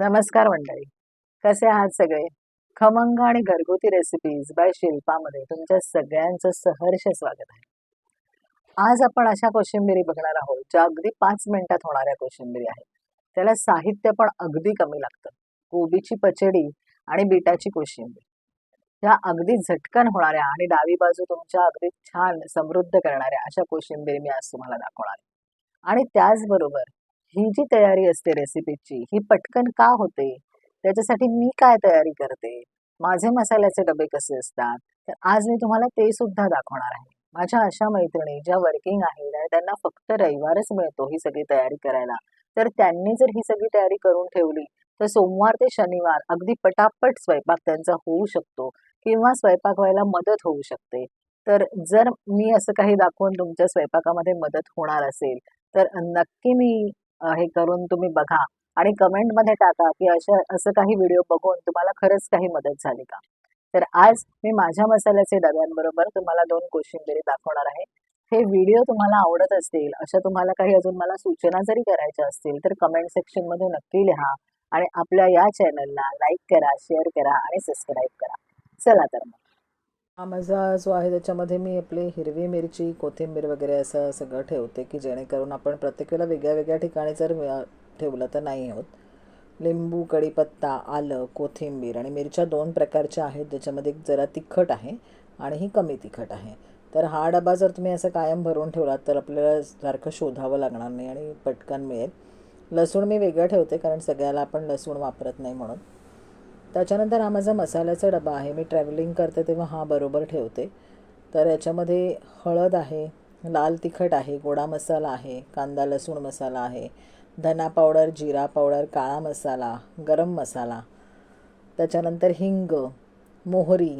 नमस्कार मंडळी. कसे आहात सगळे? खमंग आणि घरगुती रेसिपीज बाय शिल्पामध्ये तुमच्या सगळ्यांचं सहर्ष स्वागत आहे. आज आपण अशा कोशिंबिरी बघणार आहोत ज्या अगदी पाच मिनिटात होणाऱ्या कोशिंबिरी आहेत. त्याला साहित्य पण अगदी कमी लागतं. कोबीची पचडी आणि बीटाची कोशिंबीर. ह्या अगदी झटकन होणाऱ्या आणि डावी बाजू तुमच्या अगदी छान समृद्ध करणाऱ्या अशा कोशिंबिरी मी आज तुम्हाला दाखवणार आहे. आणि त्याचबरोबर ही जी तयारी असते रेसिपीची ही पटकन का होते? त्याच्यासाठी मी काय तयारी करते? माझे मसाल्याचे डबे कसे असतात? तर आज मी तुम्हाला ते सुद्धा दाखवणार आहे. माझ्या अशा मैत्रिणी ज्या वर्किंग आहेत आणि त्यांना फक्त रविवारच मिळतो ही सगळी तयारी करायला तर त्यांनी जर ही सगळी तयारी करून ठेवली तर सोमवार ते शनिवार अगदी पटापट स्वयंपाक त्यांचा होऊ शकतो किंवा स्वयंपाक व्हायला मदत होऊ शकते. तर जर मी असं काही दाखवून तुमच्या स्वयंपाकामध्ये मदत होणार असेल तर नक्की मी हे करून तुम्ही बघा आणि कमेंटमध्ये टाका की अशा असं काही व्हिडिओ बघून तुम्हाला खरंच काही मदत झाली का? तर आज मी माझ्या मसाल्याचे डब्यांबरोबर तुम्हाला दोन कोशिंबिरी दाखवणार आहे. हे व्हिडिओ तुम्हाला आवडत असतील अशा तुम्हाला काही अजून मला सूचना जरी करायच्या असतील तर कमेंट सेक्शनमध्ये नक्की लिहा आणि आपल्या या चॅनलला लाईक करा शेअर करा आणि सबस्क्राईब करा. चला तर मग. हा माझा जो आहे त्याच्यामध्ये मी आपली हिरवी मिरची कोथिंबीर वगैरे असं सगळं ठेवते की जेणेकरून आपण प्रत्येक वेळेला वेगळ्या वेगळ्या ठिकाणी जर ठेवलं तर नाही होत. लिंबू कढीपत्ता आलं कोथिंबीर आणि मिरच्या दोन प्रकारच्या आहेत ज्याच्यामध्ये जरा तिखट आहे आणि ही कमी तिखट आहे. तर हा डबा जर तुम्ही असं कायम भरून ठेवलात तर आपल्याला सारखं शोधावं लागणार नाही आणि पटकन मिळेल. लसूण मी वेगळं ठेवते कारण सगळ्याला आपण लसूण वापरत नाही म्हणून. त्याच्यानंतर हा माझा मसाल्याचा डबा आहे. मी ट्रॅव्हलिंग करते तेव्हा हा बरोबर ठेवते. तर याच्यामध्ये हळद आहे लाल तिखट आहे गोडा मसाला आहे कांदा लसूण मसाला आहे धना पावडर जिरा पावडर काळा मसाला गरम मसाला. त्याच्यानंतर हिंग मोहरी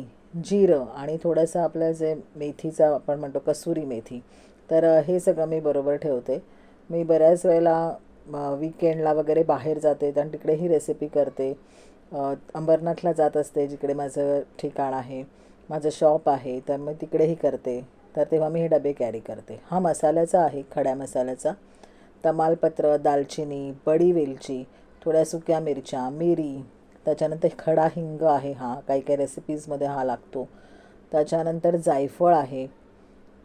जिरं आणि थोडंसं आपलं जे मेथीचा आपण म्हणतो कसुरी मेथी. तर हे सगळं मी बरोबर ठेवते. मी बऱ्याच वेळेला विकेंडला वगैरे बाहेर जाते आणि तिकडे ही रेसिपी करते. अंबरनाथला जात असते जिकडे माझं ठिकाण आहे. माझं शॉप आहे तर मी तिकडेही करते. तर तेव्हा मी हे डबे कॅरी करते. हा मसाल्याचा आहे खड्या मसाल्याचा. तमालपत्र दालचिनी बडी वेलची थोड्या सुक्या मिरच्या मिरी. त्याच्यानंतर खडा हिंग आहे हा. काही काही रेसिपीजमध्ये हा लागतो. त्याच्यानंतर जायफळ आहे.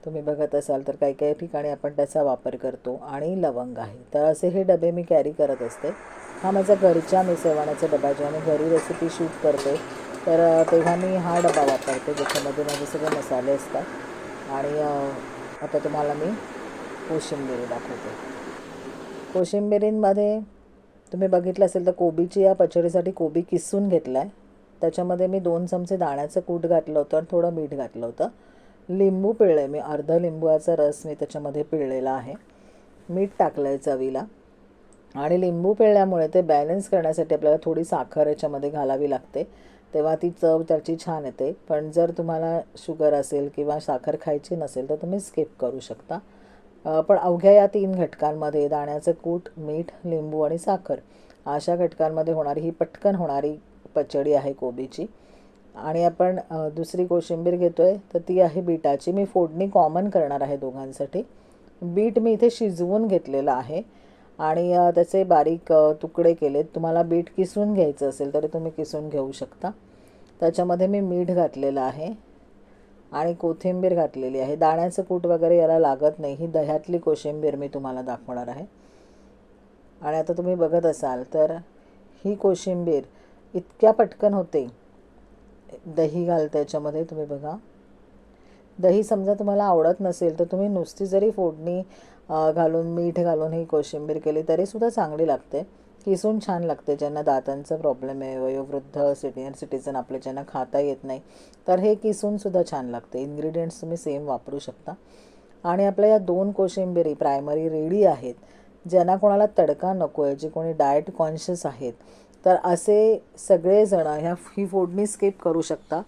तुम्ही बघत असाल तर काही काही ठिकाणी आपण त्याचा वापर करतो आणि लवंग आहे. तर असे हे डबे मी कॅरी करत असते. हा माझा घरच्या मिसळवाण्याचा डबा जेव्हा मी घरी रेसिपी शूट करते तर तेव्हा मी हा डबा वापरते ज्याच्यामध्ये माझे सगळे मसाले असतात. आणि आता तुम्हाला मी कोशिंबिरी दाखवते. कोशिंबिरींमध्ये तुम्ही बघितलं असेल तर कोबीची या पचडीसाठी कोबी किसून घेतला आहे त्याच्यामध्ये मी दोन चमचे दाण्याचं कूट घातलं होतं आणि थोडं मीठ घातलं होतं. लिंबू पिळले मी अर्ध लिंबूचा रस मी त्याच्यामध्ये पिळलेला आहे. मीठ टाकलं आहे चवीला. आणि लिंबू पिळल्यामुळे ते बॅलन्स करण्यासाठी आपल्याला थोडी साखर याच्यामध्ये घालावी लागते. तेव्हा ती चव त्याची छान येते. पण जर तुम्हाला शुगर असेल किंवा साखर खायची नसेल तर तुम्ही स्किप करू शकता. पण अवघ्या या तीन घटकांमध्ये दाण्याचं कूट मीठ लिंबू आणि साखर अशा घटकांमध्ये होणारी ही पटकन होणारी पचडी आहे कोबीची. आणि आपण दुसरी कोशिंबीर घेतो आहे तर ती आहे बीटाची. मी फोडणी कॉमन करणार आहे दोघांसाठी. बीट मी इथे शिजवून घेतलेलं आहे. आणि त्याचे बारीक तुकडे केलेत. तुम्हाला बीट किसून घ्यायचं असेल तरी तुम्ही किसून घेऊ शकता. त्याच्यामध्ये मी मीठ घातलेलं आहे. आणि कोथिंबीर घातलेली आहे. दाण्याचं कूट वगैरे याला लागत नाही. ही दह्यातली कोशिंबीर मी तुम्हाला दाखवणार आहे. आणि आता तुम्ही बघत असाल तर ही कोशिंबीर इतक्या पटकन होते. दही घालते याच्यामध्ये तुम्ही बघा. दही समजा तुम्हाला आवडत नसेल तर तुम्ही नुसती जरी फोडणी घालून मीठ घालून ही कोशिंबीर केली तरीसुद्धा चांगली लागते. किसून छान लागते ज्यांना दातांचा प्रॉब्लेम आहे वयोवृद्ध सिनियर सिटीजन आपले ज्यांना खाता येत नाही तर हे किसूनसुद्धा छान लागते. इन्ग्रेडियंट्स तुम्ही सेम वापरू शकता. आणि आपल्या या दोन कोशिंबिरी प्रायमरी रेडी आहेत ज्यांना कोणाला तडका नको आहे जे कोणी डाएट कॉन्शियस आहेत तर असे सगळेजण ह्या ही फोडणी स्किप करू शकता.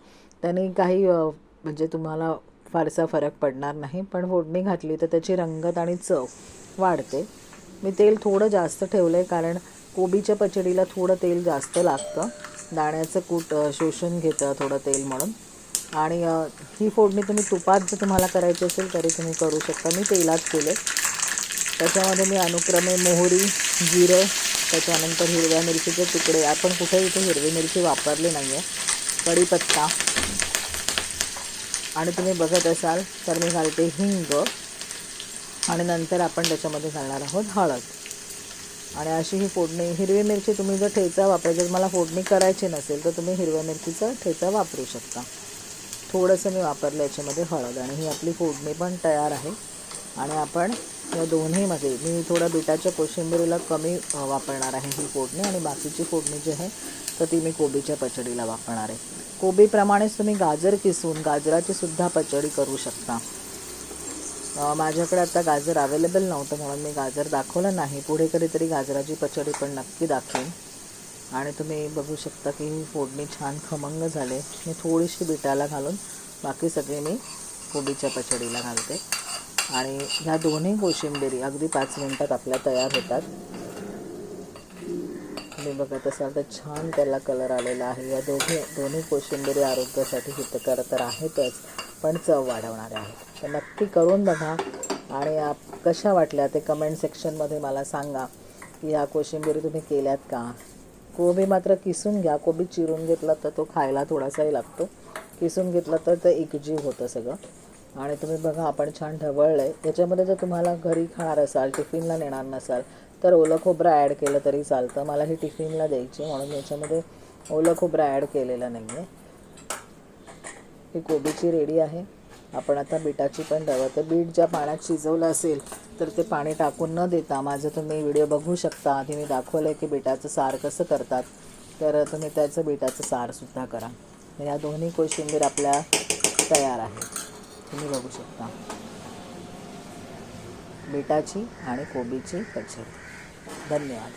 त्याने काही म्हणजे तुम्हाला फारसा फरक पडणार नाही पण फोडणी घातली तर त्याची रंगत आणि चव वाढते. मी तेल थोडं जास्त ठेवलं आहे कारण कोबीच्या पचडीला थोडं तेल जास्त लागतं. दाण्याचं कूट शोषून घेतं थोडं तेल म्हणून. आणि ही फोडणी तुम्ही तुपात जर तुम्हाला करायची असेल तरी तुम्ही करू शकता. मी तेलात केले त्याच्यामध्ये मी अनुक्रमे मोहरी जिरं त्याच्यानंतर हिरव्या मिरचीचे तुकडे. आपण कुठे इथे हिरवी मिरची वापरली नाही आहे कढीपत्ता. आणि तुम्ही बघत असाल तर मी घालते हिंग. आणि नंतर आपण त्याच्यामध्ये घालणार आहोत हळद. आणि अशी ही फोडणी हिरवी मिरची तुम्ही जर ठेचा वापरायची जर मला फोडणी करायची नसेल तर तुम्ही हिरव्या मिरचीचा ठेचा वापरू शकता. थोडंसं मी वापरलं याच्यामध्ये हळद. आणि ही आपली फोडणी पण तयार आहे. आणि आपण या दोन्हीमध्ये मी थोडं बिटाच्या कोशिंबिरीला कमी वापरणार आहे ही फोडणी आणि बाकीची फोडणी जी आहे तर ती मी कोबीच्या पचडीला वापरणार आहे. कोबीप्रमाणेच तुम्ही गाजर किसून गाजराची सुद्धा पचडी करू शकता. माझ्याकडे आता गाजर अवेलेबल नव्हतं म्हणून मी गाजर दाखवलं नाही. पुढे कधीतरी गाजराची पचडी पण नक्की दाखवेन. आणि तुम्ही बघू शकता की ही फोडणी छान खमंग झाले मी थोडीशी बिटाला घालून बाकी सगळे मी कोबीच्या पचडीला घालते. आणि ह्या दोन्ही कोशिंबिरी अगदी पाच मिनटात आपल्या तयार होतात. तुम्ही बघत असाल तर छान त्याला कलर आलेला आहे. या दोघे दोन्ही कोशिंबिरी आरोग्यासाठी हितकर तर आहेतच पण चव वाढवणारे आहेत. तर नक्की करून बघा. आणि आप कशा वाटल्या ते कमेंट सेक्शनमध्ये मला सांगा की ह्या कोशिंबिरी तुम्ही केल्यात का? कोबी मात्र किसून घ्या. कोबी चिरून घेतला तर तो खायला थोडासाही लागतो. किसून घेतला तर ते एकजीव होतं सगळं. आणि तुम्ही बघा आपण छान ढवळलं आहे याच्यामध्ये जर तुम्हाला घरी खाणार असाल टिफिनला नेणार नसाल तर ओलं खोबरं ॲड केलं तरी चालतं. मला ही टिफिनला द्यायची म्हणून याच्यामध्ये ओलं खोबरं ॲड केलेलं नाही आहे ही कोबीची रेडी आहे. आपण आता बिटाची पण रवा तर बीट ज्या पाण्यात शिजवलं असेल तर ते पाणी टाकून न देता माझं तुम्ही व्हिडिओ बघू शकता. आधी मी दाखवलं आहे की बीटाचं सार कसं करतात. तर तुम्ही त्याचं बिटाचं सारसुद्धा करा. या दोन्ही कोशिंबीर आपल्या तयार आहे तुम्ही बघू शकता. बीटाची आणि कोबीची पचडी धन्यवाद.